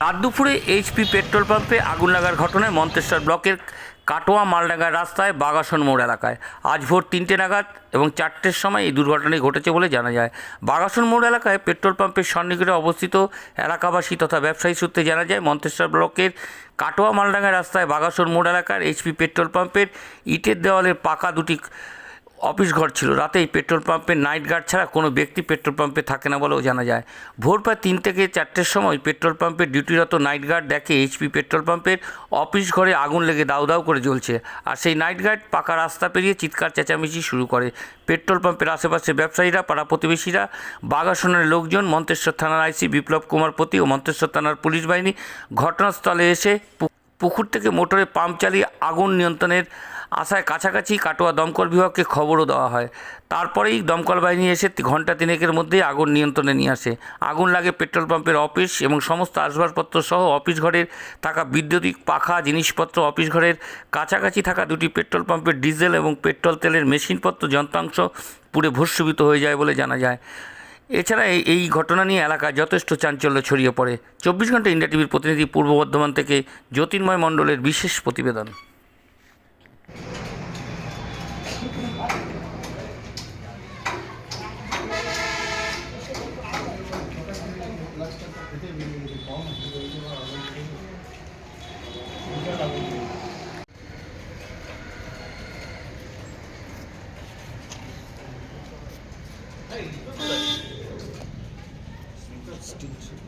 রাত দুপুরে HP petrol পাম্পে আগুন লাগার ঘটনায় মন্তেশ্বর ব্লকের কাটোয়া মালডাঙ্গা রাস্তায় বাগাসন মোড় এলাকায়। আজ ভোর তিনটে নাগাদ এবং চারটের সময় এই দুর্ঘটনাটি ঘটেছে বলে জানা যায়। বাগাসন মোড় এলাকায় পেট্রোল পাম্পের সন্নিকটে অবস্থিত এলাকাবাসী তথা ব্যবসায়ী সূত্রে জানা যায়, মন্তেশ্বর ব্লকের কাটোয়া মালডাঙ্গা রাস্তায় বাগাসন মোড় এলাকার এইচপি পেট্রোল পাম্পের ইটের দেওয়ালের পাকা দুটি অফিস ঘর ছিল। রাতেই পেট্রোল পাম্পের নাইট গার্ড ছাড়া কোনো ব্যক্তি পেট্রোল পাম্পে থাকে না বলেও জানা যায়। ভোর প্রায় তিন থেকে চারটের সময় পেট্রোল পাম্পের ডিউটিরত নাইট গার্ড দেখে এইচপি পেট্রোল পাম্পের অফিস ঘরে আগুন লেগে দাউ দাউ করে জ্বলছে আর সেই নাইট গার্ড পাকা রাস্তা পেরিয়ে চিৎকার চেঁচামেচি শুরু করে। পেট্রোল পাম্পের আশেপাশে ব্যবসায়ীরা, পাড়া প্রতিবেশীরা বাগাসনের লোকজন, মন্তেশ্বর থানার আইসি বিপ্লব কুমার পতি ও মন্তেশ্বর থানার পুলিশ বাহিনী ঘটনাস্থলে এসে পুকুর থেকে মোটরে পাম্প চালিয়ে আগুন নিয়ন্ত্রণের আশায় কাছাকাছি কাটোয়া দমকল বিভাগকে খবরও দেওয়া হয়। তারপরেই দমকল বাহিনী এসে ঘণ্টা তিনেকের মধ্যেই আগুন নিয়ন্ত্রণে নিয়ে আসে। আগুন লাগে পেট্রোল পাম্পের অফিস এবং সমস্ত আসবাবপত্র সহ অফিস ঘরের থাকা বৈদ্যুতিক পাখা, জিনিসপত্র, অফিস ঘরের কাছাকাছি থাকা দুটি পেট্রোল পাম্পের ডিজেল এবং পেট্রোল তেলের মেশিনপত্র, যন্ত্রাংশ পুড়ে ভস্মীভূত হয়ে যায় বলে জানা যায়। এছাড়া এই এই ঘটনা নিয়ে এলাকায় যথেষ্ট চাঞ্চল্য ছড়িয়ে পড়ে। চব্বিশ ঘণ্টা ইন্ডিয়া টিভির প্রতিনিধি পূর্ব বর্ধমান থেকে জ্যোতির্ময় মণ্ডলের বিশেষ প্রতিবেদন। Students.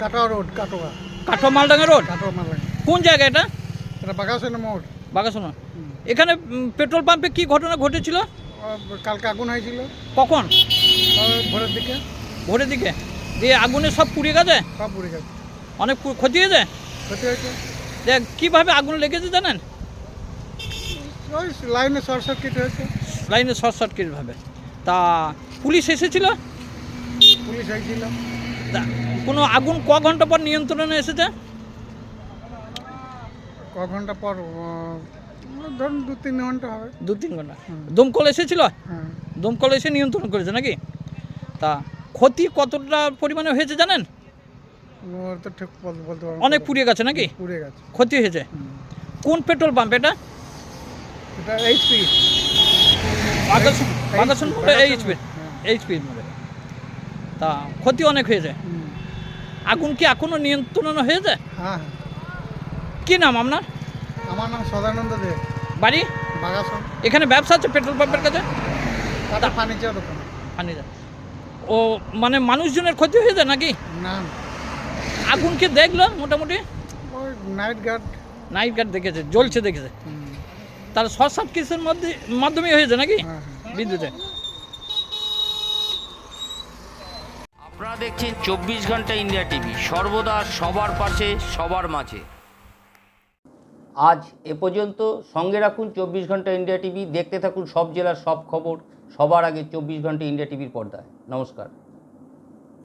কাটোয়া রোড কাটোয়া। কাঠো মালডাঙ্গা রোড কাটোয়া মালায় কোন জায়গা এটা? এটা বাগাসেন মোড়। বাগাসোনা এখানে পেট্রোল পাম্পে কি ঘটনা ঘটেছিল? কালকে আগুন হয়েছিল। কখন? ভোরের দিকে। ভোরের দিকে? দিয়ে আগুনে সব পুড়িয়ে গেছে? সব পুড়ে গেছে। অনেক ক্ষতি হয়েছে? ক্ষতি হয়েছে। কীভাবে আগুন লেগেছে জানেন? ওই লাইনে শর্ট সার্কিট হয়েছে। লাইনে শর্ট সার্কিট ভাবে। তা পুলিশ এসেছিল? পুলিশ হয়েছিল তা কোনো আগুন ক ঘণ্টা পর নিয়ন্ত্রণে এসেছে? ক ঘণ্টা পর ধরুন দু তিন ঘণ্টা হবে। দু তিন ঘণ্টা। দমকল এসেছিল? হ্যাঁ দমকল এসে নিয়ন্ত্রণ করেছে নাকি? তা ক্ষতি কতটা পরিমাণে হয়েছে জানেন? তো ঠিক বলতে অনেক পুড়িয়ে গেছে নাকি? পুড়ে গেছে। ক্ষতি হয়েছে। কোন পেট্রোল পাম্প এটা? এটা এইচপি মোড়ে বাগাসন এইচপি হ্যাঁ। এইচপি তা ক্ষতি অনেক হয়েছে আগুন কি এখনও নিয়ন্ত্রণ হয়েছে হ্যাঁ। কি নাম আপনার? আমার নাম সদানন্দ দেব বাড়ি? বাগাসন। এখানে ব্যবসা আছে পেট্রোল পাম্পের কাছে? ফার্নিচার দোকান। আনি ও মানে মানুষজনের ক্ষতি হয়েছে নাকি? না। আগুন কি দেখল মোটামুটি? নাইট গার্ড নাইট গার্ড দেখেছে জ্বলছে দেখেছে। তার শর্ট সার্কিটের মধ্যে মাধ্যমে হয়েছে নাকি? হ্যাঁ হ্যাঁ। বিদ্যুতে। আপনারা দেখছেন চব্বিশ ঘণ্টা ইন্ডিয়া টিভি। সর্বদা সবার পাশে সবার মাঝে। আজ এ পর্যন্ত সঙ্গে রাখুন চব্বিশ ঘণ্টা ইন্ডিয়া টিভি। দেখতে থাকুন সব জেলার সব খবর। সবার আগে চব্বিশ ঘণ্টা ইন্ডিয়া টিভির পর্দায়। নমস্কার।